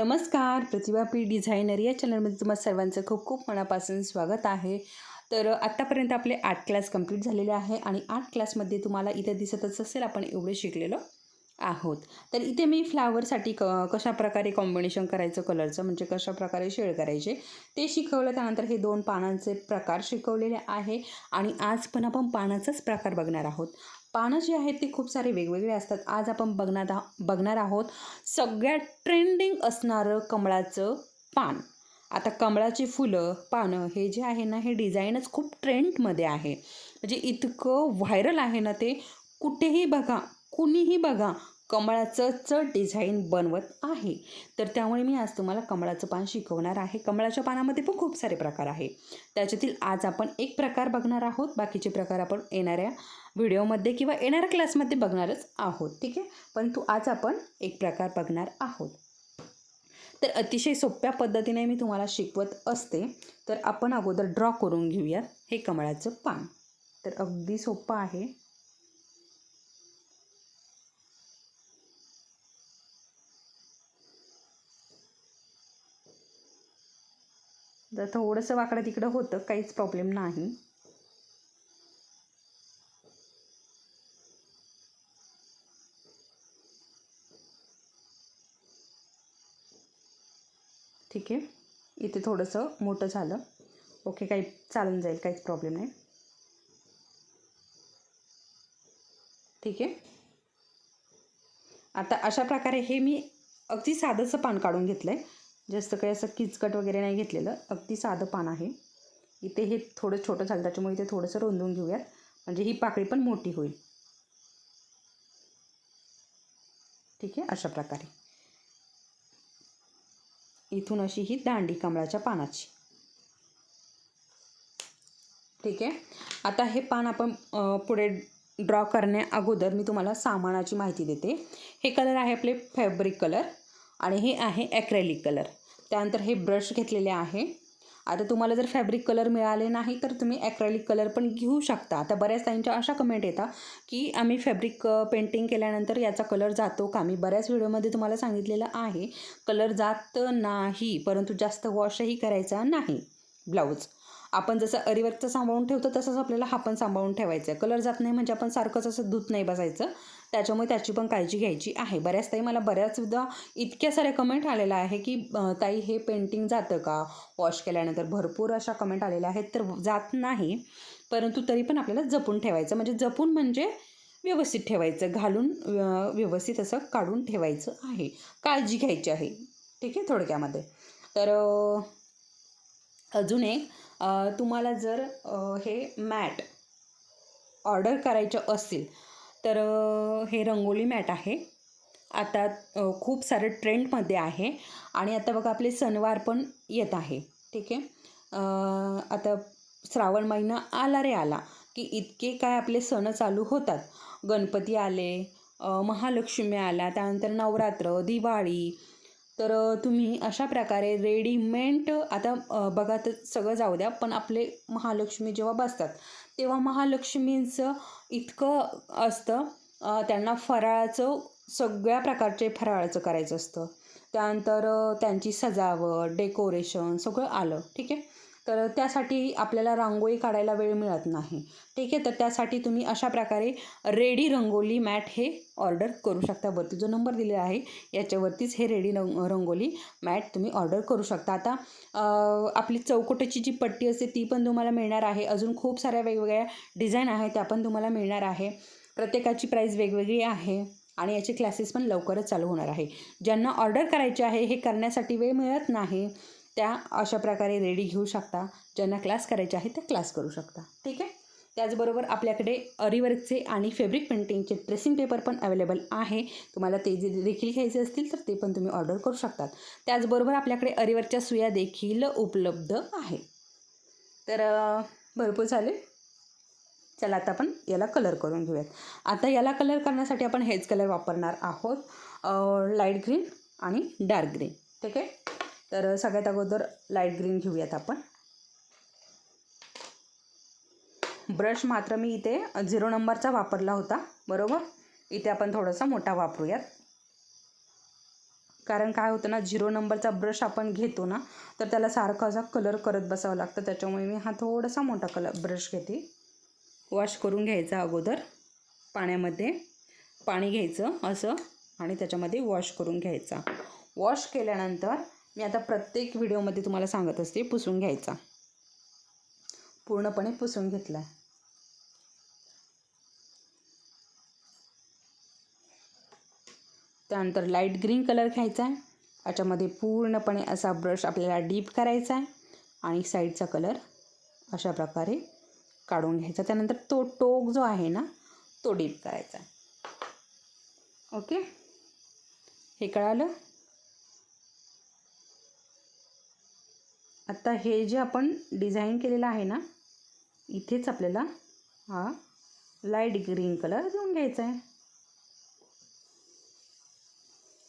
नमस्कार प्रतिभा P designer या चॅनलमध्ये तुम्हाला सर्वांचं खूप खूप मनापासून स्वागत आहे. तर आत्तापर्यंत आपले आठ क्लास कंप्लीट झालेले आहे आणि आठ क्लासमध्ये तुम्हाला इथे दिसतच असेल आपण एवढे शिकलेलो आहोत. तर इथे मी फ्लावरसाठी क कशा प्रकारे कॉम्बिनेशन करायचं कलरचं म्हणजे कशा प्रकारे शेड करायचे ते शिकवलं. त्यानंतर हे दोन पानांचे प्रकार शिकवलेले आहे आणि आज पण आपण पानाचाच प्रकार बघणार आहोत. पानं जी आहेत ती खूप सारे वेगवेगळे असतात. आज आपण बघणार बघणार आहोत सगळ्यात ट्रेंडिंग असणारं कमळाचं पान. आता कमळाची फुलं पानं हे जे आहे ना हे डिझाईनच खूप ट्रेंडमध्ये आहे. म्हणजे इतकं व्हायरल आहे ना ते कुठेही बघा कुणीही बघा कमळाचं कमळाचंच डिझाईन बनवत आहे. तर त्यामुळे मी आज तुम्हाला कमळाचं पान शिकवणार आहे. कमळाच्या पानामध्ये पण खूप सारे प्रकार आहे. त्याच्यातील आज आपण एक प्रकार बघणार आहोत. बाकीचे प्रकार आपण येणाऱ्या व्हिडिओमध्ये किंवा येणाऱ्या क्लासमध्ये बघणारच आहोत. ठीक आहे? परंतु आज आपण एक प्रकार बघणार आहोत. तर अतिशय सोप्या पद्धतीने मी तुम्हाला शिकवत असते. तर आपण अगोदर ड्रॉ करून घेऊयात. हे कमळाचं पान. तर अगदी सोपं आहे. जर थोडंसं वाकडं तिकडं होतं काहीच प्रॉब्लेम नाही. ठीक आहे. इथे थोडंसं मोठं झालं. ओके काही चालून जाईल काहीच प्रॉब्लेम नाही. ठीक आहे. आता अशा प्रकारे हे मी अगदी साधंसं पान काढून घेतलं आहे जास्त काही असं किचकट वगैरे नाही घेतलेलं. अगदी साधं पान आहे. इथे हे थोडं छोटं झालं. त्याच्यामुळे इथे थोडंसं रोंदून घेऊयात. म्हणजे ही पाकळी पण मोठी होईल. ठीक आहे? अशा प्रकारे. इथून अशी ही दांडी कमळाच्या पानाची. ठीक आहे? आता हे पान आपण पुढे ड्रॉ करण्या अगोदर मी तुम्हाला सामानाची माहिती देते. हे कलर आहे आपले फॅब्रिक कलर आणि हे आहे ॲक्रेलिक कलर त्यानंतर हे ब्रश घेतलेले आहे. आता तुम्हाला जर फॅब्रिक कलर मिळाले नाही तर तुम्ही ॲक्रेलिक कलर पण घेऊ शकता. आता बऱ्याच त्यांच्या अशा कमेंट येतात की आम्ही फॅब्रिक पेंटिंग केल्यानंतर याचा कलर जातो का? मी बऱ्याच व्हिडिओमध्ये तुम्हाला सांगितलेलं आहे. कलर जात नाही परंतु जास्त वॉशही करायचा नाही. ब्लाऊज. आपण जसं अरिवर्कचं सांभाळून ठेवतो तसंच आपल्याला हा पण सांभाळून ठेवायचं आहे कलर जात नाही म्हणजे आपण सारखंच असं धूत नाही बसायचं. त्याच्यामुळे त्याची पण काळजी घ्यायची आहे. बऱ्याच ताई मला बऱ्याचदा इतक्या साऱ्या कमेंट आलेल्या आहे की ताई हे पेंटिंग जातं का? वॉश केल्यानंतर भरपूर अशा कमेंट आलेल्या आहेत तर जात नाही. परंतु तरी पण आपल्याला जपून ठेवायचं. म्हणजे जपून म्हणजे व्यवस्थित ठेवायचं. घालून व्यवस्थित असं काढून ठेवायचं आहे. काळजी घ्यायची आहे. ठीक आहे थोडक्यामध्ये. तर अजून एक तुम्हाला जर हे मॅट ऑर्डर करायचं असेल तर हे रंगोली मॅट आहे. आता खूप सारं ट्रेंडमध्ये आहे आणि आता बघा आपले सणवार पण येत आहे. ठीक आहे? आता श्रावण महिना आला रे आला की इतके काय आपले सण चालू होतात. गणपती आले महालक्ष्मी आला त्यानंतर नवरात्र दिवाळी तर तुम्ही अशा प्रकारे रेडीमेड आता बघा तर सगळं जाऊ द्या पण आपले महालक्ष्मी जेव्हा बसतात तेव्हा महालक्ष्मींचं इतकं असतं त्यांना फराळाचं सगळ्या प्रकारचे फराळाचं करायचं असतं. त्यानंतर त्यांची सजावट डेकोरेशन सगळं आलं ठीक आहे? तर त्यासाठी आपल्याला रांगोळी काढायला वेळ मिळत नाही. ठीक आहे तर त्यासाठी तुम्ही अशा प्रकारे रेडी रंगोली मॅट हे ऑर्डर करू शकता. वरती जो नंबर दिलेला आहे याच्यावरतीच हे रेडी रंग रंगोली मॅट तुम्ही ऑर्डर करू शकता. आता आपली चौकटीची जी पट्टी असते ती पण तुम्हाला मिळणार आहे. अजून खूप साऱ्या वेगवेगळ्या डिझाईन आहेत त्या पण तुम्हाला मिळणार आहे. प्रत्येकाची प्राईस वेगवेगळी आहे आणि याचे क्लासेस पण लवकरच चालू होणार आहे. ज्यांना ऑर्डर करायचे आहे हे करण्यासाठी वेळ मिळत नाही. त्या अशा प्रकारे रेडी घेऊ शकता. ज्यांना क्लास करायचे आहे त्या क्लास करू शकता. ठीक आहे? त्याचबरोबर आपल्याकडे अरिवर्कचे आणि फॅब्रिक पेंटिंगचे ट्रेसिंग पेपर पण अवेलेबल आहे. तुम्हाला ते जे देखील घ्यायचे असतील तर ते पण तुम्ही ऑर्डर करू शकतात. त्याचबरोबर आपल्याकडे अरिवर्कच्या सुया देखील उपलब्ध आहे. तर भरपूर झाले. चला आता आपण याला कलर करून घेऊयात. आता याला कलर करण्यासाठी आपण हेच कलर वापरणार आहोत. लाइट ग्रीन आणि डार्क ग्रीन ठीक आहे? तर सगळ्यात अगोदर लाइट ग्रीन घेऊयात आपण. ब्रश मात्र मी इथे झिरो नंबरचा वापरला होता बरोबर? इथे आपण थोडासा मोठा वापरूयात. कारण काय होतं ना झिरो नंबरचा ब्रश आपण घेतो ना तर त्याला सारखा असा कलर करत बसावं लागतं. त्याच्यामुळे मी हा थोडासा मोठा कलर ब्रश घेते. वॉश करून घ्यायचा अगोदर पाण्यामध्ये. पाणी घ्यायचं असं आणि त्याच्यामध्ये वॉश करून घ्यायचा. वॉश केल्यानंतर मी आता प्रत्येक व्हिडिओमध्ये तुम्हाला सांगत असते पुसून घ्यायचा. पूर्णपणे पुसून घेतला आहे त्यानंतर लाइट ग्रीन कलर घ्यायचा आहे याच्यामध्ये पूर्णपणे असा ब्रश आपल्याला डीप करायचा आहे आणि साईडचा कलर अशा प्रकारे काढून घ्यायचा. त्यानंतर तो टोक जो आहे ना तो डीप करायचा आहे ओके हे कळालं? आता हे जे आपण डिझाईन केलेलं आहे ना इथेच आपल्याला हा लाइट ग्रीन कलर देऊन घ्यायचा आहे.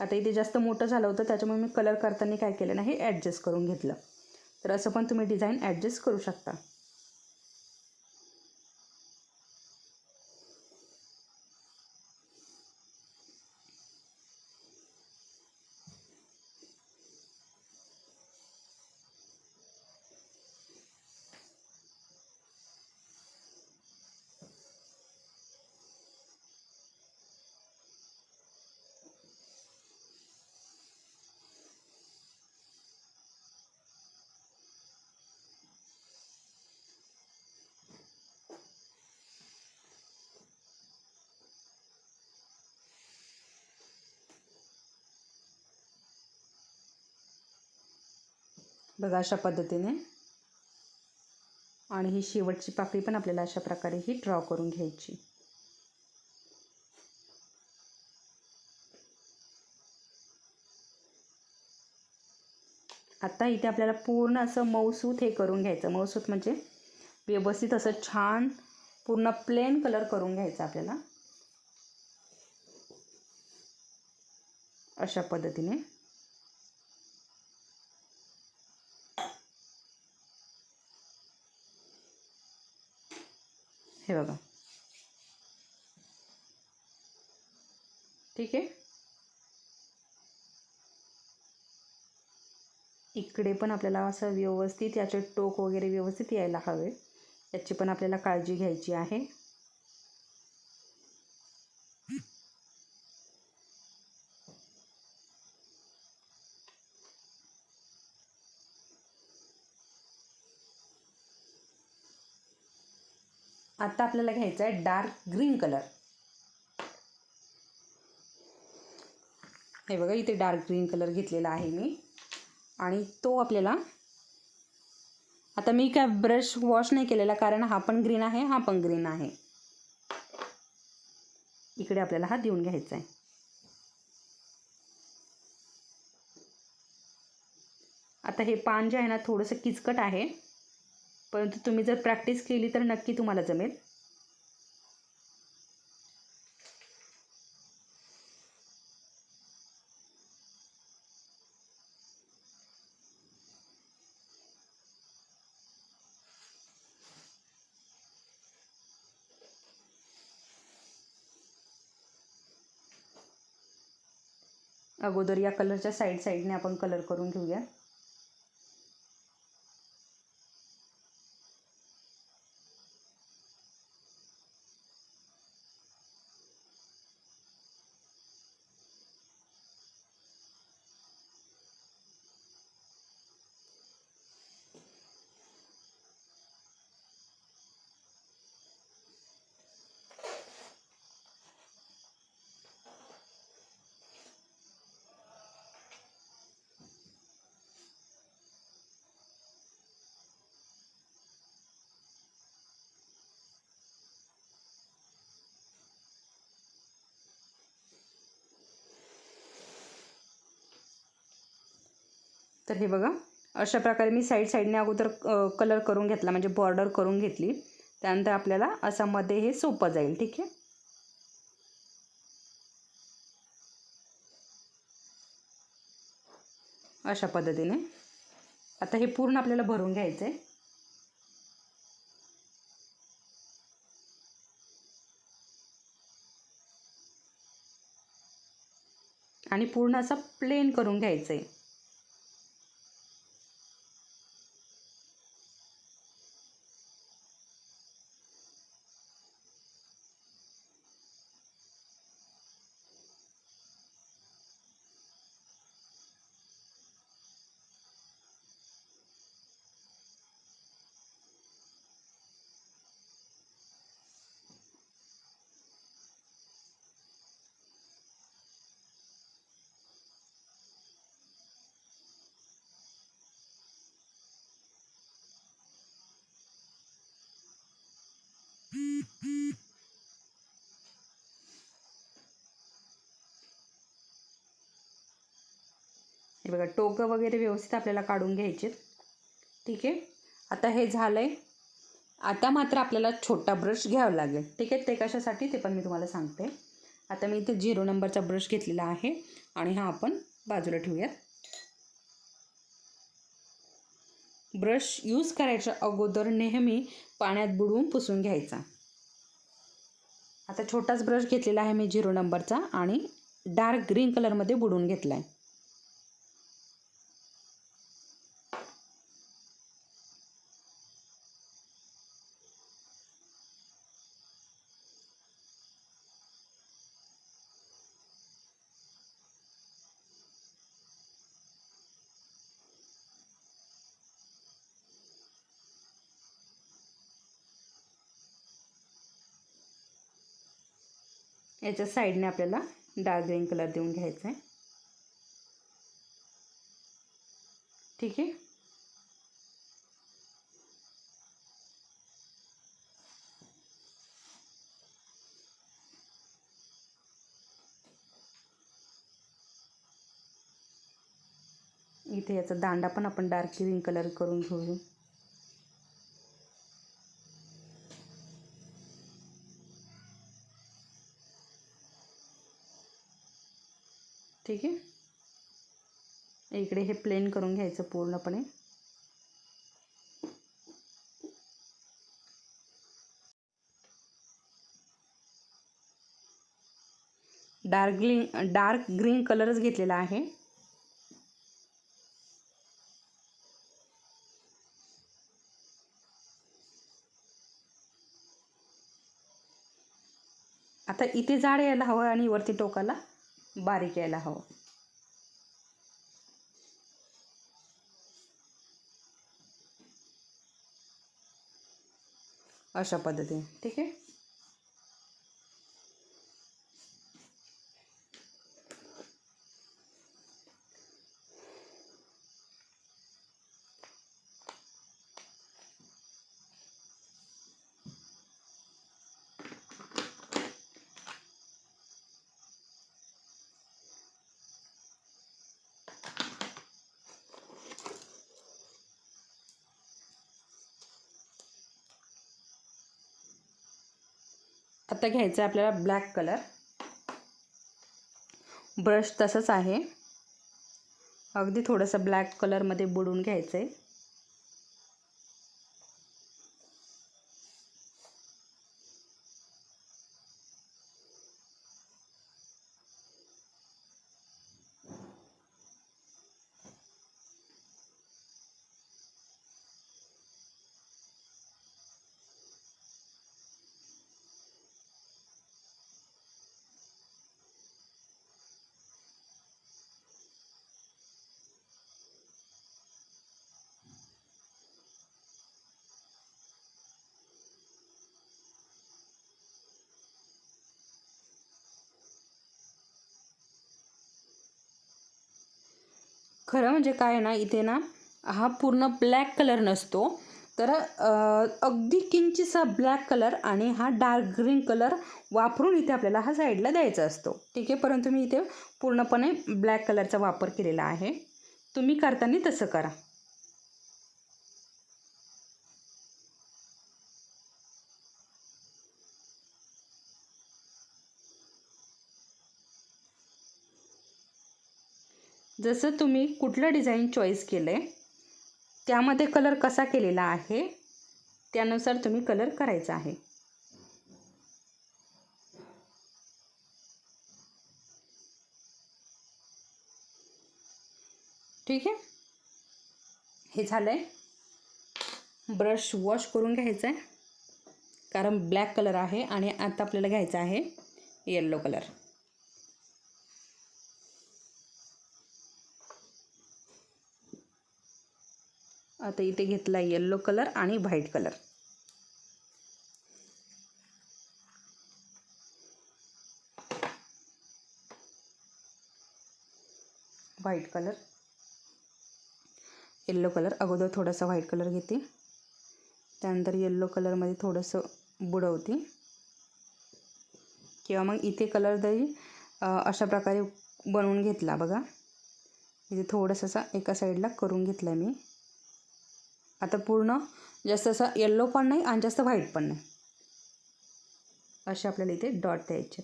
आता इथे जास्त मोठं झालं होतं त्याच्यामुळे मी कलर करताना काय केलं ना हे ॲडजस्ट करून घेतलं. तर असं पण तुम्ही डिझाईन ॲडजस्ट करू शकता. बघा अशा पद्धतीने. आणि ही शेवटची पाकळी पण आपल्याला अशा प्रकारे ही ड्रॉ करून घ्यायची. आता इथे आपल्याला पूर्ण असं मऊसूत हे करून घ्यायचं. मऊसूत म्हणजे व्यवस्थित असं छान पूर्ण प्लेन कलर करून घ्यायचा आपल्याला. अशा पद्धतीने. हे बघा. ठीक आहे? इकडे पण आपल्याला असं व्यवस्थित याचे टोक वगैरे व्यवस्थित यायला हवे. याची पण आपल्याला काळजी घ्यायची आहे. आता आपल्याला घ्यायचा आहे डार्क ग्रीन कलर. हे बघा इथे डार्क ग्रीन कलर घेतलेला आहे मी. आणि तो आपल्याला आता मी काय ब्रश वॉश नाही केलेला कारण हा पण ग्रीन आहे हा पण ग्रीन आहे. इकडे आपल्याला हा देऊन घ्यायचा आहे. आता हे पान जे आहे ना थोडंसं किचकट आहे. परंतु तुम्ही जर प्रॅक्टिस केली तर नक्की तुम्हाला जमेल. अगोदर या कलरच्या साईड साईडने आपण कलर करून घेऊया. तर हे बघा अशा प्रकारे मी साईड साईडने अगोदर कलर करून घेतला म्हणजे बॉर्डर करून घेतली. त्यानंतर आपल्याला असा मध्ये हे सोपं जाईल ठीक आहे? अशा पद्धतीने. आता हे पूर्ण आपल्याला भरून घ्यायचं आहे आणि पूर्ण असा प्लेन करून घ्यायचं आहे हे बघा टोकं वगैरे व्यवस्थित आपल्याला काढून घ्यायचे ठीक आहे? आता हे झालं आहे आता मात्र आपल्याला छोटा ब्रश घ्यावा लागेल. ठीक आहे? ते कशासाठी ते पण मी तुम्हाला सांगते. आता मी इथे झिरो नंबरचा ब्रश घेतलेला आहे आणि हा आपण बाजूला ठेवूयात. ब्रश यूज करायच्या अगोदर नेहमी पाण्यात बुडवून पुसून घ्यायचा. आता छोटाच ब्रश घेतलेला आहे मी झिरो नंबरचा आणि डार्क ग्रीन कलरमध्ये बुडवून घेतला आहे याच्या साईडने आपल्याला डार्क ग्रीन कलर देऊन घ्यायचा आहे. ठीक आहे? इथे याचा दांडा पण आपण डार्क ग्रीन कलर करून घेऊ. ठीक आहे? इकडे हे प्लेन करून घ्यायचं पूर्णपणे. डार्क ग्रीन डार्क ग्रीन कलरच घेतलेला आहे. आता इथे झाड यायला हवं आणि वरती टोकाला. बारीक यायला हवं. अशा पद्धतीने. ठीक आहे? आता घ्यायचं आहे आपल्याला ब्लॅक कलर ब्रश तसंच आहे. अगदी थोडंसं ब्लॅक कलरमध्ये बुडवून घ्यायचं आहे खरं म्हणजे काय ना इथे ना हा पूर्ण ब्लॅक कलर नसतो. तर अगदी किंचितसा ब्लॅक कलर आणि हा डार्क ग्रीन कलर वापरून इथे आपल्याला हा साईडला द्यायचा असतो. ठीक आहे परंतु मी इथे पूर्णपणे ब्लॅक कलरचा वापर केलेला आहे. तुम्ही करताना तसं करा. जसं तुम्ही कुठलं डिझाईन चॉईस केलं आहे त्यामध्ये कलर कसा केलेला आहे त्यानुसार तुम्ही कलर करायचा आहे. ठीक आहे? हे झालं आहे ब्रश वॉश करून घ्यायचं आहे कारण ब्लॅक कलर आहे आणि आता आपल्याला घ्यायचा आहे येल्लो कलर आता इथे घेतला येल्लो कलर आणि white colour white colour yellow colour अगोदर थोडासा व्हाईट कलर घेते. त्यानंतर येल्लो कलरमध्ये थोडंसं बुडवते. किंवा मग इथे कलर जरी अशा प्रकारे बनवून घेतला बघा. इथे थोडंसं असा एका साईडला करून घेतला मी. आता पूर्ण जास्त असा येल्लो पण नाही आणि जास्त व्हाईट पण नाही. असे आपल्याला इथे डॉट द्यायचे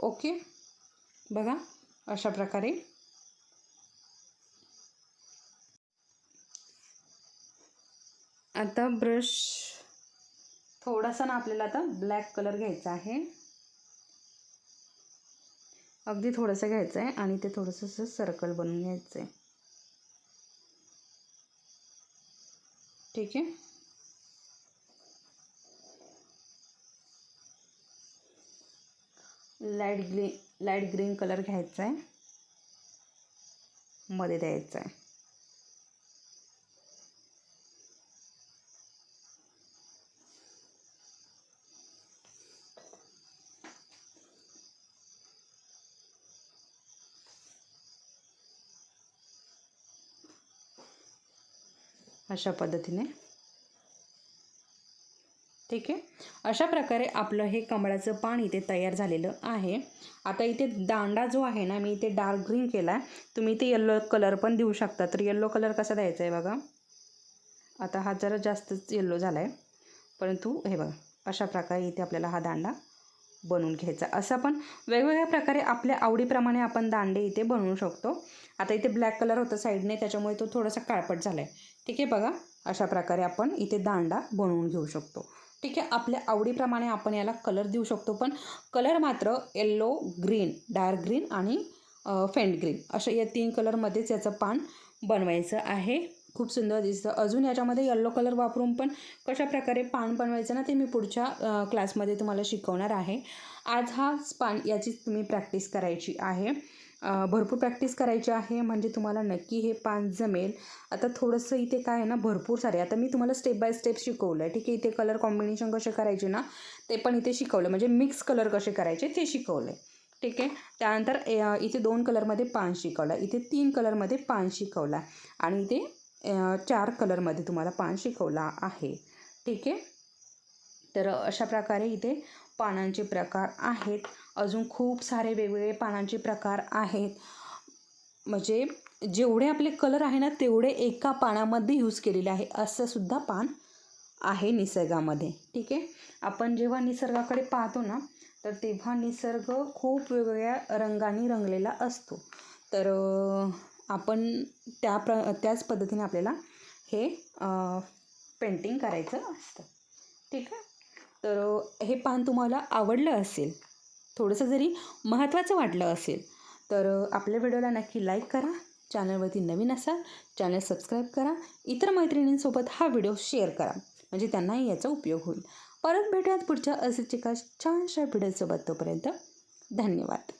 ओके. बघा अशा प्रकारे. आता ब्रश थोडासा ना आपल्याला आता ब्लॅक कलर घ्यायचा आहे. अगदी थोडंसं घ्यायचं आहे आणि ते थोडंसं असं सर्कल बनवून घ्यायचं आहे ठीक आहे? Light green light green colour घ्यायचा आहे. मध्ये द्यायचा आहे. अशा पद्धतीने ठीक आहे? अशा प्रकारे आपलं हे कमळाचं पान इथे तयार झालेलं आहे. आता इथे दांडा जो आहे ना मी इथे डार्क ग्रीन केला आहे तुम्ही इथे येल्लो कलर पण देऊ शकता. तर येल्लो कलर कसा द्यायचा आहे बघा? आता हा जरा जास्तच येल्लो झाला आहे परंतु हे बघा अशा प्रकारे इथे आपल्याला हा दांडा बनवून घ्यायचा. असं आपण वेगवेगळ्या प्रकारे आपल्या आवडीप्रमाणे आपण दांडे इथे बनवू शकतो. आता इथे ब्लॅक कलर होतं साईडने त्याच्यामुळे तो थोडासा काळपट झाला आहे ठीक आहे बघा अशा प्रकारे आपण इथे दांडा बनवून घेऊ शकतो. ठीक आहे आपल्या आवडीप्रमाणे आपण याला कलर देऊ शकतो पण कलर मात्र येल्लो ग्रीन डार्क ग्रीन आणि फेंट ग्रीन अशा या तीन कलरमध्येच याचं पान बनवायचं आहे. खूप सुंदर दिसतं. अजून याच्यामध्ये येल्लो कलर वापरून पण कशा प्रकारे पान बनवायचं ना ते मी पुढच्या क्लासमध्ये तुम्हाला शिकवणार आहे. आज हाच पान याची तुम्ही प्रॅक्टिस करायची आहे. भरपूर प्रॅक्टिस करायची आहे म्हणजे तुम्हाला नक्की हे पान जमेल. आता थोडंसं इथे काय आहे ना भरपूर सारे. आता मी तुम्हाला स्टेप बाय स्टेप शिकवलं आहे ठीक आहे? इथे कलर कॉम्बिनेशन कसे करायचे ना ते पण इथे शिकवलं म्हणजे मिक्स कलर कसे करायचे ते शिकवलं आहे ठीक आहे? त्यानंतर इथे दोन कलरमध्ये पान शिकवलं. इथे तीन कलरमध्ये पान शिकवला. आणि इथे चार कलरमध्ये तुम्हाला पान शिकवला आहे. ठीक आहे? तर अशा प्रकारे इथे पानांचे प्रकार आहेत. अजून खूप सारे वेगवेगळे पानांचे प्रकार आहेत. म्हणजे जेवढे आपले कलर आहे ना तेवढे एका पानामध्ये यूज केलेले आहे. असं सुद्धा पान आहे निसर्गामध्ये. ठीक आहे? आपण जेव्हा निसर्गाकडे पाहतो ना तर तेव्हा निसर्ग खूप वेगवेगळ्या रंगांनी रंगलेला असतो. तर आपण त्या प्र त्याच पद्धतीने आपल्याला हे पेंटिंग करायचं असतं. ठीक आहे? तर हे पान तुम्हाला आवडलं असेल थोडंसं जरी महत्त्वाचं वाटलं असेल तर आपल्या व्हिडिओला नक्की लाईक करा चॅनलवरती नवीन असाल चॅनल सबस्क्राईब करा इतर मैत्रिणींसोबत हा व्हिडिओ शेअर करा म्हणजे त्यांनाही याचा उपयोग होईल. परत भेटूयात पुढच्या असेच एका छानशा व्हिडिओसोबत तोपर्यंत धन्यवाद.